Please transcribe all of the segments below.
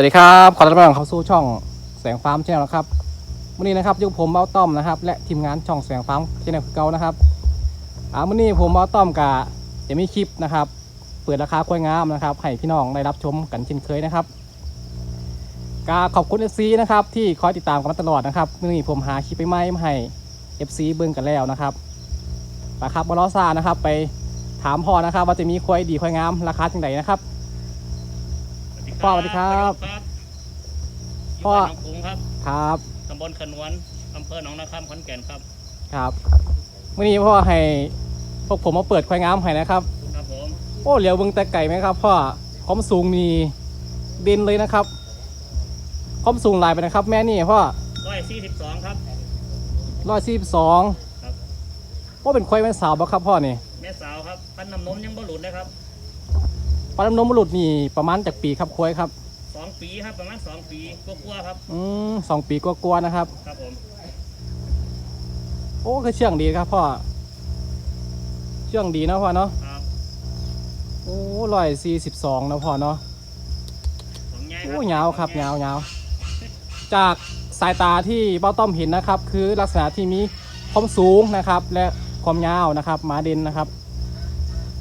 วัสดีครับ ขอต้อนรับเข้าสู่ช่องแสงฟาร์มชแนลนะครับวันนี้นะครับอยู่กับผมเบ้าต้อมนะครับ และทีมงานช่องแสงฟาร์มชแนลคือเก่านะครับอ่าวันนี้ผมเบ้าต้อมกับจะมีคลิปนะครับ เปิดราคากล้วยงามนะครับ ให้พี่น้องได้รับชมกันเช่นเคยนะครับกาขอบคุณ FC นะครับที่คอยติดตามกันมาตลอดนะครับวันนี้ผมหาคลิปใหม่ๆมาให้ FC เบิ่งกันแล้วนะครับปครับบอลซานะครับ ไปถามพ่อนะครับ ว่าจะมีควายดีควายงามราคาจังไดนะครับ พ่อสวัสดีครับ ครับพ่อพ่อหนองกรุงครับครับตำบลขนวนอำเภอหนองนาคำขอนแก่นครับครับวันนี้พ่อให้พวกผมมาเปิดควายงามให้นะครับ ครับผมโอ้เหลียวเบึงแต่ไก่ไหมครับพ่อความสูงนี่เด่นเลยนะครับความสูงหลายไปนะครับ แม่นี่พ่อร้อยสี่สิบสองครับ ร้อยสี่สองครับโอ้เป็นควายแม่สาวบ่ครับพ่อนี่แม่สาวครับปั้นน้ำนมยังบ่หลุดเลยครับป ลาดำนมบุรุษนี่ประมาณจากปีครับควายครับ สองปีครับประมาณสองปีกลัวๆครับอืมสองปีกว่าๆนะครับ ครับผมโอ้คือเชื่องดีครับพ่อเชื่องดีเนาะพ่อเนาะครับโอ้ร้อยสี่สิบสองนะพ่อเนาะของใหญ่คโอ้รับยาวครับยาวยาวจากสายตาที่เบ้าต้อมเห็นนะครับ คือลักษณะที่มีความสูงนะครับ และความยาวนะครับหมาเด่นนะครับ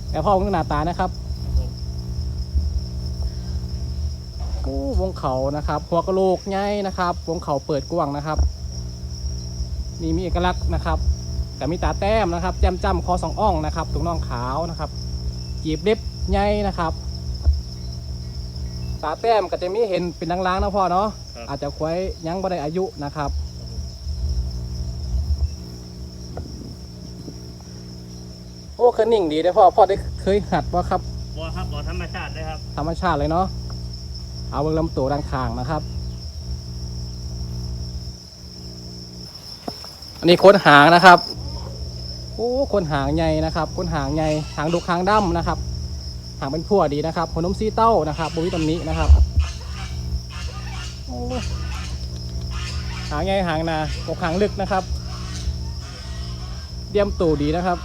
แต่พ่อของหน้าตานะครับ วงเขานะครับหัวกะโหลกใหญ่นะครับ วงเขาเปิดกว้างนะครับนี่มีเอกลักษณ์นะครับ แต่มีตาแต้มนะครับแจ่มจ้ำคอสองอ่องนะครับถุงน่องขาวนะครับจีบเล็บใหญ่นะครับ ตาแต้มก็จะมีเห็นเป็นลางๆนะพ่อเนาะครับ อาจจะควยยังบ่ได้อายุนะครับ โอ้คือนิ่งดีได้อพ่อพ่อได้เคยหัดว่าครับ บัวครับบัวธรรมชาติเลยครับธรรมชาติเลยเนาะ เอาเบิ่งลำตัวด้านข้างนะครับ อันนี้โคนหางนะครับ โอ้โคนหางใหญ่นะครับโคนหางใหญ่หางดุกหางดำนะครับ หางเป็นพั่วดีนะครับหัวนมซีเต้านะครับบุวิตำหนี้นะครับหางใหญ่หางหนากกหางลึกนะครับเดียมตูดีนะครับ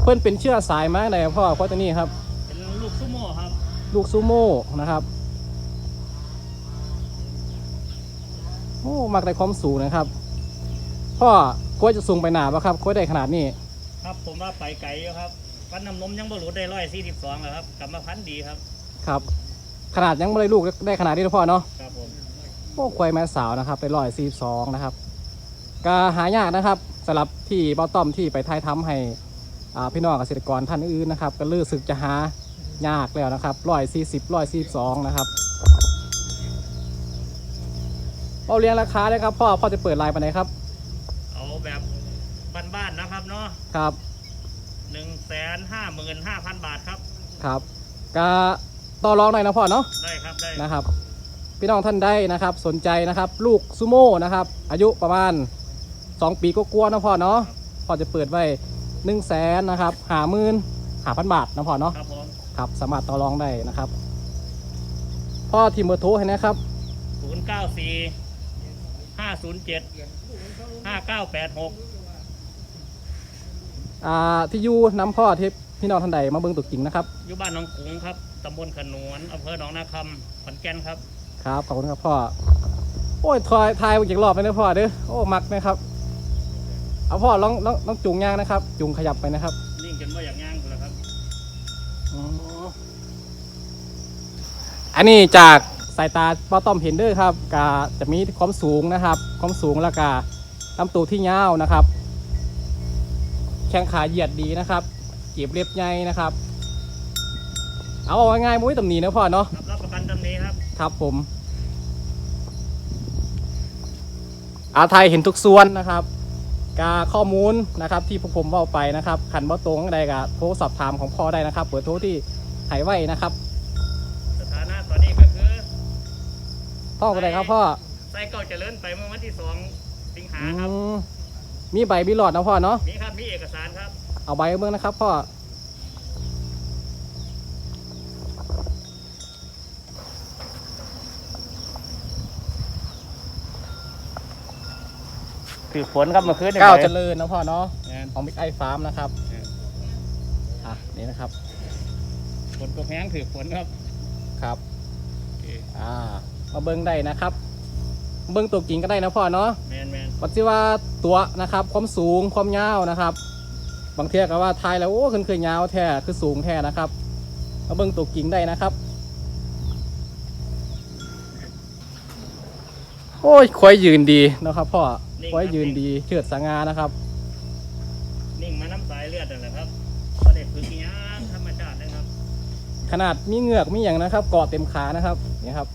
เพื่อนเป็นเชื่อสายมาไหนพ่อพ่อตัวนี้ครับ เป็นลูกซูโม่ครับ ลูกซูโม่นะครับโอ้มักได้ความสูงนะครับ พ่อกล้วยจะสูงไปหนาปะครับกล้วยได้ขนาดนี้ ครับผมว่าไปไกลอยู่ครับปั้นน้ำนมยังบ่หลุดได้ร้อยสี่สิบสองแล้วครับกลับมาพันธุ์ดีครับ ครับ ขนาดยังไม่ได้ลูกได้ขนาดนี้นะพ่อเนาะครับผมโอ้ควายแม่สาวนะครับไปร้อยสี่สองนะครับก็หายากนะครับสำหรับที่เบ้าต้อมที่ไปทายทำให้อ่าพี่น้องเกษตรกรท่านอื่นนะครับ ก็ลือสึกจะหา ยากแล้วนะครับร้อยสี่สิบร้อยสี่สองนะครับเอาเรียงราคาเลยครับพ่อพ่อจะเปิดไลน์ไปไหนครับ เอาแบบบ้านๆนะครับเนาะครับหนึ่งแสนห้าหมื่นห้าพันบาทครับครับก็ต่อรองหน่อยนะพ่อเนาะได้ครับได้นะครับ พี่น้องท่านได้นะครับ สนใจนะครับ ลูกซูโม่นะครับ อายุประมาณ2ปีก็กลัวๆนะพ่อเนาะพ่อจะเปิดไว้1นึ่งแสนนะครับหาหมื่นหาพันบาทนะพ่อเนาะครับผม ครับสามารถต่อรองได้นะครับพ่อทีมเบอร์โทรให้นะครับ ศูนย์เก้าสี่ห้าศูนย์เจ็ดห้าเก้าแปดหกอ่าที่อยูน้ำพ่อที่พี่น้องท่านใดมาเบิ่งตัวจริงนะครับ อยู่บ้านหนองกรุงครับตำบลขนวนอำเภอหนองนาคำขอนแก่นครับ ครับขอบคุณครับพ่อ โอ้ยทายทายอีกรอบไปนะพ่อเด้อโอ้มักนะครับ เอาพ่อลองลองลองจูงยางนะครับ จูงขยับไปนะครับ นิ่งจนว่าอย่างย่างเลยครับ อันนี้จากสายตาเป้าต้อมเห็นเด้อครับก็จะมีความสูงนะครับ ความสูงแล้วก็ลำตัวที่ยาวนะครับ แข้งขาเหยียดดีนะครับเก็บเรียบใหญ่นะครับ เอาเอาง่ายๆมุ้ยตำหนีนะพ่อเนาะรับรับประกันตำนี้ครับ ครับผม อาไทยเห็นทุกส่วนนะครับ กาข้อมูลนะครับที่พวกผมเอาไปนะครับขันบ่ตรงใดก็โทรสอบถามของพ่อได้นะครับเปิดโทรที่ไหไว้นะครับสถานะตอนนี้ก็คือต้องไปไหนครับพ่อไส้เก่าเจริญไปเมื่อวันที่สองสิงหาอืครับมมีใบมีหลอดนะพ่อเนาะมีครับมีเอกสารครับ เอาใบเมืองนะครับพ่อ ถือฝนครับเมื่อคืนก้าวเจริญนะพ่อเนาะแม่น ของบิ๊กไอฟาร์มนะครับครับ อะนี่นะครับฝนตกแห้งถือฝนครับนะครับ โอเคอ่ามาเบิ้งได้นะครับ เบิ้งตัวกิ่งก็ได้นะพ่อเนาะแมนแมนวัดที่ว่าตัวนะครับ ความสูงความยาวนะครับ บางเทียก็ว่าทายแล้วโอ้ขึ้นคือยาวแท้คือสูงแท้นะครับมาเบิ้งตัวกิ่งได้นะครับ โอ้ยควายยืนดีนะครับพ่อ ควายยืนดีเชิดสง่านะครับ นิ่งมาน้ำสายเลือดนั่นแหละครับก็ได้ฝึกงานธรรมชาตินะครับ ขนาดมีเหงือกมีอย่างนะครับเกาะเต็มขานะครับนี่ครับ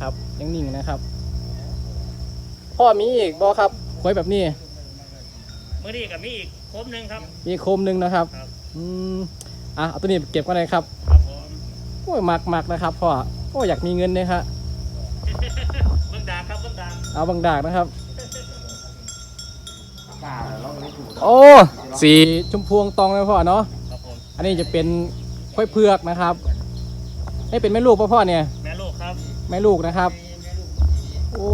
ครับยังนิ่งนะครับ พ่อมีอีกบอครับควายแบบนี้ เมื่อนี้กับมีอีกครบหนึ่งครับ มีโคมหนึ่งนะครับ ครับ อืมอะเอาตัวนี้เก็บกันเลยครับ ครับผม โอ้ยมักมักนะครับพ่อโอ้ยอยากมีเงินเลยครับเบิ่งดาครับ เบิ่งดาเอาบางดากนะครับ โอ้ สีชมพูตองเลยพ่อเนาะครับผมอันนี้จะเป็นควายเผือกนะครับให้เป็นแม่ลูกป่ะพ่อเนี่ย แม่ลูกครับแม่ลูกนะครับ โอ้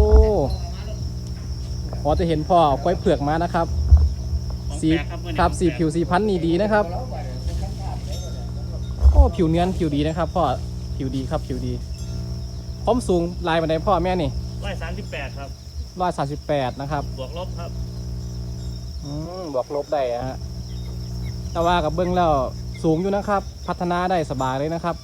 พอจะเห็นพ่อควายเผือกมานะครับ ของสีแปลกครับมื้อนี้ครับของสีแปลกผิวสีพันธุ์นี่ดีนะครับ โอ้ผิวเนียนผิวดีนะครับพ่อผิวดีครับผิวดีพร้อมสูงลายบันไดพ่อแม่นี่ ร้อยสามสิบแปดครับ ร้อยสามสิบแปดนะครับ บวกลบครับ อืมบวกลบได้อะฮะแต่ว่ากับเบื้องแล้วสูงอยู่นะครับ พัฒนาได้สบายเลยนะครับ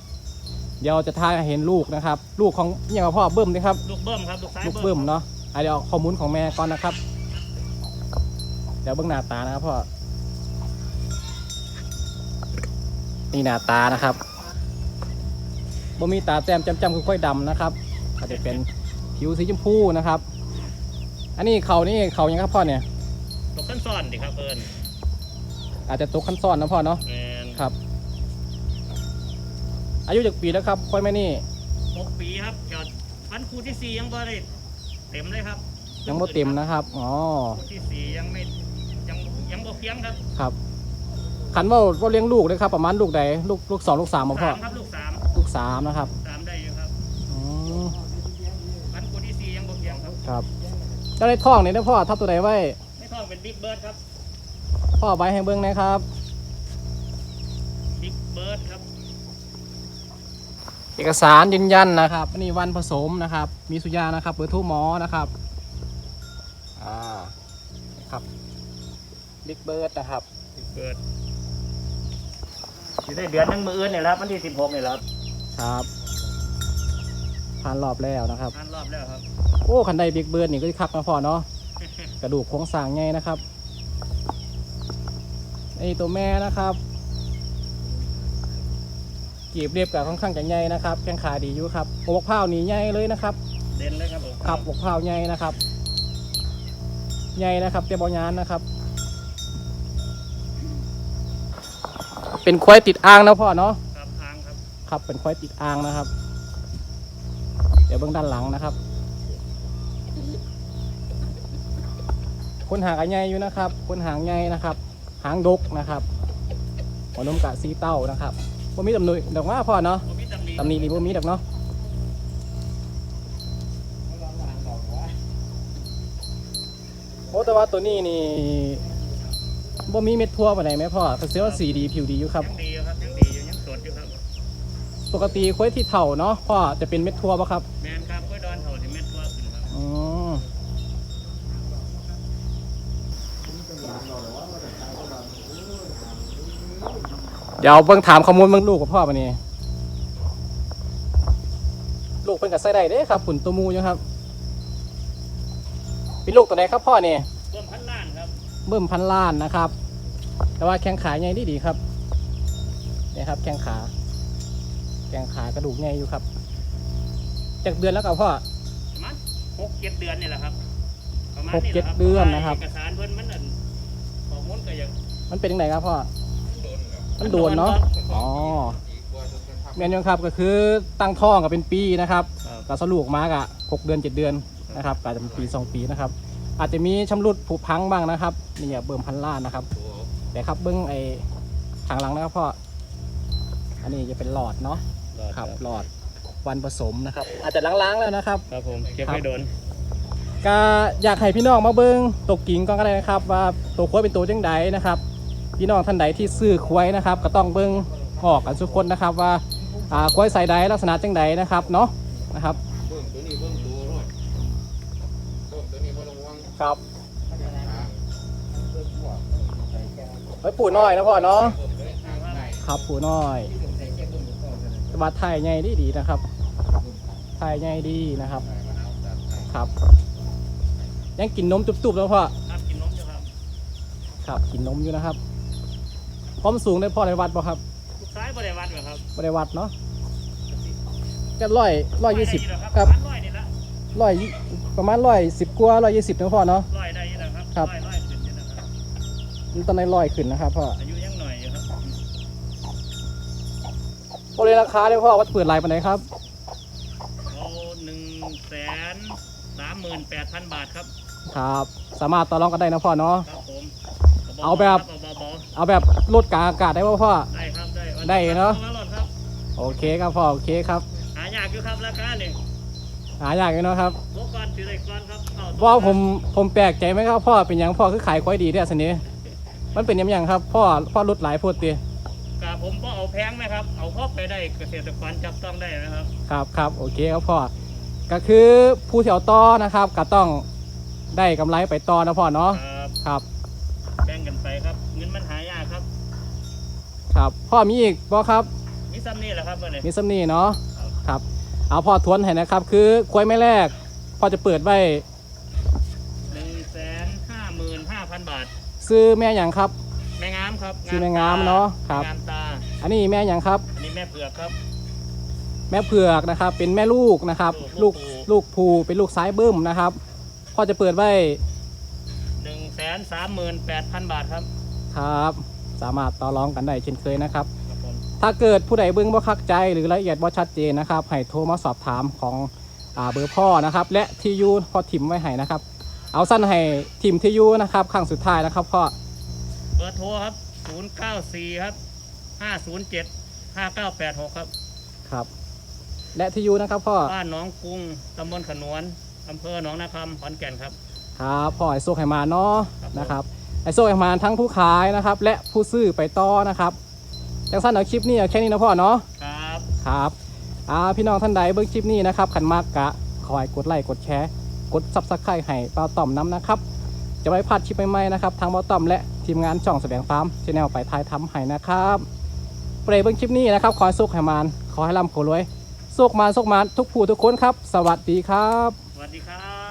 เดี๋ยวจะทายให้เห็นลูกนะครับ ลูกของอหย่างกับพ่อเบิ้มนะครับ ลูกเบิ้มครับ ลูกซ้ายลูกเบิ้มเนาะอะเดี๋ยวเอาข้อมูลของแม่ก่อนนะครับ เดี๋ยวเบื้องหน้าตานะครับพ่อ นี่หน้าตานะครับบ่มีตาแต้มจำๆคือค่อยดำนะครับอาจจะเป็น ผิวสีชมพูนะครับ อันนี้เขานี่เขายังครับพ่อเนี่ยตกขั้นซ้อนดิครับเอิญอาจจะตกขั้นซ้อนนะพ่อเนาะแมนครับ อายุจากปีแล้วครับค่อยแม่นี่หกปีครับเดี๋ยวพันครูที่สี่ยังบ่ได้เต็มเลยครับยังไม่เต็มนะครับอ๋อครูที่สี่ยังไม่ยังยังบ่เพียงครับครับขันว่าว่าเลี้ยงลูกเลยครับ ประมาณลูกใดลูกลูกสองลูกสามบ่พ่อสามครับลูกสามลูกสามนะครับ สามได้อยู่ครับ อืม พันครูที่สี่ยังบ่เพียง ครับครับเจ้าได้ท่องนี่นะพ่อทับตัวใดไว้ไม่ต้องเป็นบิ๊กเบิร์ดครับพ่อใบให้เบิ้งนะครับ บิ๊กเบิร์ดครับเอกสารยืนยันนะครับอันนี้วันผสมนะครับ มีสุยานะครับเบอร์โทรหมอนะครับอ่าครับบิ๊กเบิร์ดนะครับบิ๊กเบิร์ดอยู่ได้เดือนหนึงมืออื่นเนี่ยแหละครับวันที่สิบหกเนี่ยแหละครับครับผ่านรอบแล้วนะครับพันรอบแล้วครับ โอ้คันไดบิ๊กเบิร์ดนี่ก็คักนะพ่อเนาะกระดูกโครงสร้างใหญ่นะครับไอตัวแม่นะครับกีบเรียบกับค่อนข้างจะใหญ่นะครับแข้งขาดีอยู่ครับหัวบกเผานี่ใหญ่เลยนะครับ เด่นเลยครับผมครับบกเผาใหญ่นะครับใหญ่นะครับเตียบอยานนะครับ เป็นควายติดอ่างนะพ่อเนาะครับทางครับครับเป็นควายติดอ่างนะครับ เดี๋ยวเบื้องด้านหลังนะครับ คนหางกระใหญ่อยู่นะครับ คนหางใหญ่นะครับ หางดกนะครับหัวนมกะสีเต้านะครับบ่มีตำหนิดอกว่าพ่อเนาะผมมีตำหนิตำหนินี่บ่มีดอกเนาะโอ้แต่ว่าตัวนี้นี่บ่มีเม็ดทั่วปานใดไหมพ่อแต่เสียว่าสีดีผิวดีอยู่ครับยังดีอยู่ครับยังดีอยู่ยังสดอยู่ครับ ปกติควายที่เถ่าเนาะพ่อจะเป็นเม็ดทั่วปะครับแมนครับกล้วยดอนเถาที่เม็ดตัวขึ้นครับ อืม เดี๋ยวเบิ่งถามข้อมูลเบิ่งลูกกับพ่อมานี่ลูกเป็นกับไส้ได้เด้ครับขุนตัวมูอยู่ครับเป็นลูกตัวไหนครับพ่อเนี่ยเพิ่มพันล้านครับเบิ่มพันล้านนะครับ แต่ว่าแข้งขาใหญ่ดีดีครับนี่ครับ แข้งขาแข้งขากระดูกใหญ่อยู่ครับจากเดือนแล้วกับพ่อประมาณหกเจ็ดเดือนนี่แหละครับประมาณหกนี้แหเจ็ละดครับเดือนนะครับเอกสารเพิ่นมันอันข้อมูลก็ยังมันเป็นยังไงครับพ่อ มันโดนเนาะอ๋อแมนยงครับก็คือตั้งท้องกับเป็นปีนะครับครับก็สรุปมากอะหกเดือนเจ็ดเดือนนะครับก็อาจจะเป็นปีสองปีนะครับ อาจจะมีชำรุดผุพังบ้างนะครับนี่อย่าเบิ่มพันล้านนะครับแต่ครับเบิ้งไอ้ทางหลังนะครับพ่ออันนี้จะเป็นหลอดเนาะครับหลอดวันผสมนะครับ อาจจะล้างๆแล้วนะครับครับผมเก็บครับไม่โดนก็อยากให้พี่น้องมาเบิ้งตกกิ่งก่อนก็ได้นะครับ ว่าตัวควายเป็นตัวจังใดนะครับ พี่น้องท่านใดที่ซื้อควายนะครับ ก็ต้องเบิ้งออกกันทุกคนนะครับว่าอ่าควายใส่ใดลักษณะจังใดนะครับเนาะนะครับเบิ่งตัวนี้เบิ่งตัวรถเบิ่งตัวนี้บ่ต้องห่วงครับขาเบิ่งหัวใส่แก้วไว้ปู่น้อยนะพ่อเนาะเบิ่งเลยทางไหนครับปู่น้อยที่ผมใส่แก้วเบิ่งอยู่ก่อนเลยสวัสดไทยใหญ่ดีดีๆนะครับไทยใหญ่ดีนะครับใส่มะนาวตัดให้ครับ ยังกินนมตุบๆแล้วพ่อครับกินนมอยู่ครับครับกินนมอยู่นะครับ ความสูงได้พ่อได้วัดป่ะครับลูกซ้ายบริวัตรเหรอครับไม่ได้วัดเนาะก็ร้อยร้อยยี่สิบได้ครับร้อยนี่ละร้อยประมาณร้อยสิบกว่าร้อยยี่สิบนะพ่อเนาะ ร้อยได้ยี่นะครับครับร้อยร้อยขึ้นนี่นะครับ มันตอนในร้อยขึ้นนะครับพ่ออายุยังหน่อยอยู่ครับโอเลยราคาได้พ่อวัดเปิดไลน์ปันไหนครับเอาหนึ่งแสนสามหมื่นแปดพันบาทครับ ครับ สามารถต่อรองกันได้นะพ่อเนาะ ครับผม เอาแบบ เบาเอาแบบลดกลางอากาศได้ป่ะพ่อ ๆได้ครับได้ได้เนอะอมลดครับโอเคครับพ่อโอเคครับหายากอยู่ครับราคาเนี่ยหายากอยู่เนาะครับโบก่อนถือได้ก่อนครับเข้เพราะว่าผมผมแปลกใจไหมครับพ่อเป็นหยังพ่อคือขายควายดีเนี่ยสนี้มันเป็นยังยังครับพ่อพ่อลดหลายโพูดตีกับผมก็เอาแพงไหมครับ เอาครอบไปได้เกษตรกรจับต้องได้นะครับ ครับครับโอเคครับพ่อก็คือผู้ที่เอาต่อนะครับก็ต้องได้กำไรไปต่อนะพ่อเนาะครับครับ แบ่งกันไปครับ เงินมันหายากครับ ครับพ่อมีอีกบ่ครับ มีซ้ำนี่แหละครับเมื่อนี้มีสำนีเนาะครับครับเอาพ่อทวนให้นะครับ คือควายแม่แรกพ่อจะเปิดไว้หนึ่งแสนห้าหมื่นห้าพันบาท ซื้อแม่หยังครับ แม่งามครับชื่อแม่งามเนอะครับแม่งามตา อันนี้แม่หยังครับ อันนี้แม่เผือกครับแม่เผือกนะครับ เป็นแม่ลูกนะครับ ลูลูกกลูกภูเป็นลูกซ้ายบึ้มนะครับพ่อจะเปิดไว้หนึ่งแสนสามหมื่นแปดพันบาทครับ ครับ สามารถต่อรองกันได้เช่นเคยนะครับครับผมถ้าเกิดผู้ใดเบิ้งบ่คักใจหรือรายละเอียดบ่ชัดเจนนะครับให้โทรมาสอบถามของอาเบอร์พ่อนะครับ และที่อยูพ่อทิมไว้ให้นะครับ เอาสั้นให้ทิมที่อยูนะครับครั้งสุดท้ายนะครับพ่อเบอร์โทรครับศูนย์เก้าสี่ครับห้าศูนย์เจ็ดห้าเก้าแปดหกครับครับ และที่อยูนะครับพ่อบ้านหนองกรุงตำบลขนวนอำเภอหนองนาคำขอนแก่นครับครับพ่อไอโซกไหมาเนาะครับผมนะครับ ไอโซกไหมาทั้งผู้ขายนะครับ และผู้ซื้อไปต่อนะครับจังสั้นเอาคลิปนี้เอาแค่นี้นะพ่อเนาะครับครับอ่าพี่น้องท่านใดเบิ่งคลิปนี้นะครับขันมากกะขอให้กดไลค์กดแชร์กดซับสไครต์ให้เปาต่อมน้ำนะครับ จะไม่พลาดคลิปใหม่ๆนะครับทางเปาต่อมและทีมงานช่องแสดงฟาร์มชแนลไปทายทำให้นะครับเปรย์เบิ่งคลิปนี้นะครับขอให้สุขให้มานขอให้ร่ำขอรวยสุขมานสุขมานทุกผู้ทุกคนครับ สวัสดีครับ สวัสดีครับ